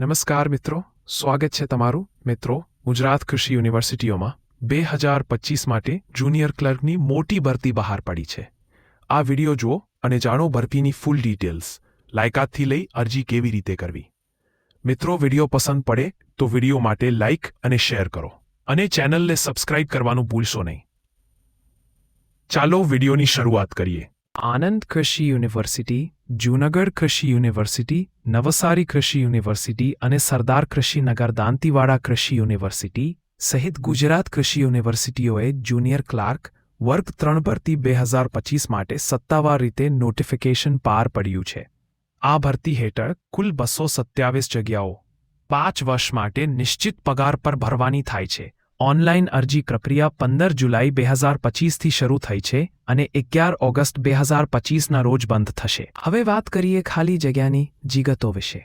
નમસ્કાર મિત્રો, સ્વાગત છે તમારું મિત્રો ગુજરાત કૃષિ યુનિવર્સિટીઓમાં. બે હજાર પચીસ માટે જુનિયર ક્લર્કની મોટી ભરતી બહાર પડી છે. આ વિડિયો જુઓ અને જાણો ભરતીની ફૂલ ડિટેલ્સ. લાયકાતથી લઈ અરજી કેવી રીતે કરવી. મિત્રો, વિડિયો પસંદ પડે તો વિડિયો માટે લાઇક અને શેર કરો અને ચેનલને સબસ્ક્રાઇબ કરવાનું ભૂલશો નહીં. ચાલો વિડિયોની શરૂઆત કરીએ. આનંદ કૃષિ યુનિવર્સિટી, જૂનાગઢ કૃષિ યુનિવર્સિટી, નવસારી કૃષિ યુનિવર્સિટી અને સરદાર કૃષિનગર દાંતીવાડા કૃષિ યુનિવર્સિટી સહિત ગુજરાત કૃષિ યુનિવર્સિટીઓએ જુનિયર ક્લાર્ક વર્ગ ત્રણ ભરતી બે હજાર પચીસ માટે સત્તાવાર રીતે નોટિફિકેશન પાર પડ્યું છે. આ ભરતી હેઠળ કુલ બસો સત્યાવીસ જગ્યાઓ પાંચ વર્ષ માટે નિશ્ચિત પગાર પર ભરવાની થાય છે. ઓનલાઈન અરજી પ્રક્રિયા પંદર જુલાઈ બે હજાર પચીસથી શરૂ થઈ છે અને અગિયાર ઓગસ્ટ બે હજાર પચીસના રોજ બંધ થશે. હવે વાત કરીએ ખાલી જગ્યાની જીગતો વિશે.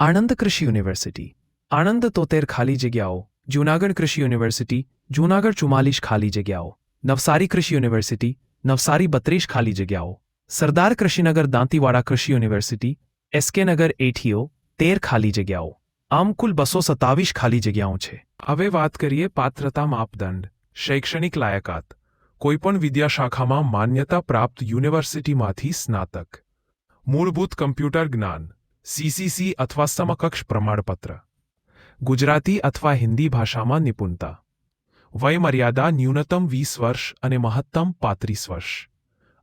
આણંદ કૃષિ યુનિવર્સિટી. આણંદ તોતેર ખાલી જગ્યાઓ, જૂનાગઢ કૃષિ યુનિવર્સિટી, જૂનાગઢ ચુમ્માલીસ ખાલી જગ્યાઓ, નવસારી કૃષિ યુનિવર્સિટી, નવસારી બત્રીસ ખાલી જગ્યાઓ, સરદાર કૃષિનગર દાંતીવાડા કૃષિ યુનિવર્સિટી એસકેનગર એઠીઓ તેર ખાલી જગ્યાઓ. આમ કુલ બસો સત્તાવીસ ખાલી જગ્યાઓ છે. હવે વાત કરીએ પાત્રતા માપદંડ, શૈક્ષણિક લાયકાત. કોઈપણ વિદ્યાશાખામાં માન્યતા પ્રાપ્ત યુનિવર્સિટીમાંથી સ્નાતક. મૂળભૂત કમ્પ્યુટર જ્ઞાન સીસીસી અથવા સમકક્ષ પ્રમાણપત્ર. ગુજરાતી અથવા હિન્દી ભાષામાં નિપુણતા. વયમર્યાદા ન્યૂનતમ વીસ વર્ષ અને મહત્તમ પાંત્રીસ વર્ષ.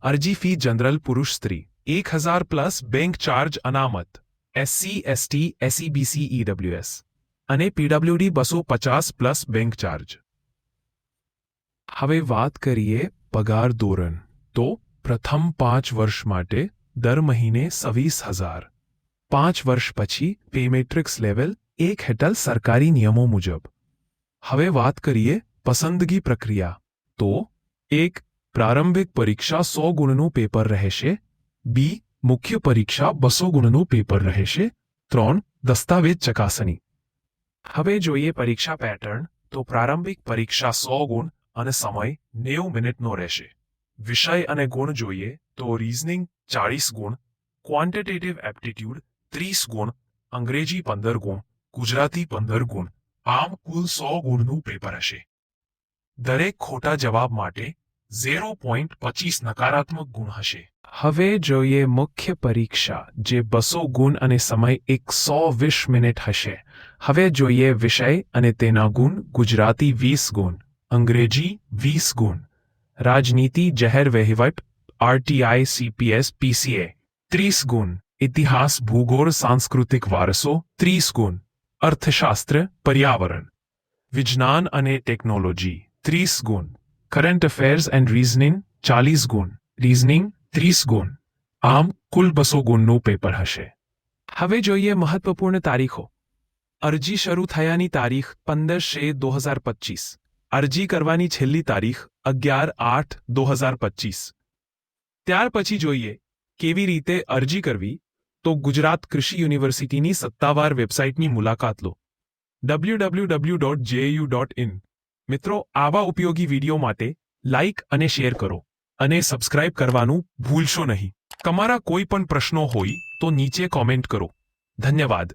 અરજી ફી જનરલ પુરુષ સ્ત્રી, એક હજાર પ્લસ બેંક ચાર્જ અનામત. એસસી એસટી એસઈબીસી ઈડબ્લ્યુએસ અને પીડબ્લ્યુડી બસો પચાસ પ્લસ બેંક ચાર્જ હવે વાત કરીએ પગાર ધોરણ. તો પ્રથમ પાંચ વર્ષ માટે દર મહિને સવીસ હજાર. પાંચ વર્ષ પછી પેમેટ્રિક્સ લેવલ એક હેઠળ સરકારી નિયમો મુજબ. હવે વાત કરીએ પસંદગી પ્રક્રિયા. તો એક, પ્રારંભિક પરીક્ષા સો ગુણનું પેપર રહેશે. બી મુખ્ય પરીક્ષા બસો ગુણનું પેપર રહેશે. ત્રણ, દસ્તાવેજ ચકાસણી. હવે જોઈએ પરીક્ષા પેટર્ન, તો પ્રારંભિક પરીક્ષા સો ગુણ અને સમય નેવું મિનિટનો રહેશે. વિષય અને ગુણ જોઈએ, તો રીઝનિંગ ચાળીસ ગુણ ક્વોન્ટિટેટિવ એપ્ટિટ્યૂડ ત્રીસ ગુણ, અંગ્રેજી પંદર ગુણ, ગુજરાતી પંદર ગુણ, આમ કુલ સો ગુણનું પેપર હશે. દરેક ખોટા જવાબ માટે ઝીરો પોઈન્ટ પચીસ નકારાત્મક ગુણ હશે. હવે જોઈએ મુખ્ય પરીક્ષા, જે બસો ગુણ અને સમય એકસો વીસ મિનિટ હશે. હવે જોઈએ વિષય અને તેના ગુણ, ગુજરાતી વીસ ગુણ, અંગ્રેજી વીસ ગુણ, રાજનીતિ જહેર વહીવટ, આરટીઆઈ, સીપીએસ, પીસીએ, ત્રીસ ગુણ, ઇતિહાસ, ભૂગોળ, સાંસ્કૃતિક વારસો, ત્રીસ ગુણ, અર્થશાસ્ત્ર, પર્યાવરણ, વિજ્ઞાન અને ટેકનોલોજી, ત્રીસ ગુણ, કરંટ અફેર્સ એન્ડ રીઝનિંગ, ચાલીસ ગુણ, રીઝનિંગ ત્રીસ ગુણ. આમ કુલ બસો ગુણનું પેપર હશે. હવે જોઈએ મહત્વપૂર્ણ તારીખો. અરજી શરૂ થયાની તારીખ પંદર શે દો હજાર પચીસ અરજી કરવાની છેલ્લી તારીખ અગિયાર આઠ દો હજાર પચીસ ત્યાર પછી જોઈએ કેવી રીતે અરજી કરવી? તો ગુજરાત કૃષિ યુનિવર્સિટીની સત્તાવાર વેબસાઇટની મુલાકાત લો. W W W dot JU dot in મિત્રો, આવા ઉપયોગી વીડિયો માટે લાઇક અને શેર કરો. અને સબસ્ક્રાઇબ કરવાનું ભૂલશો નહીં. તમારા કોઈ પણ પ્રશ્નો હોય તો નીચે કોમેન્ટ કરો. ધન્યવાદ.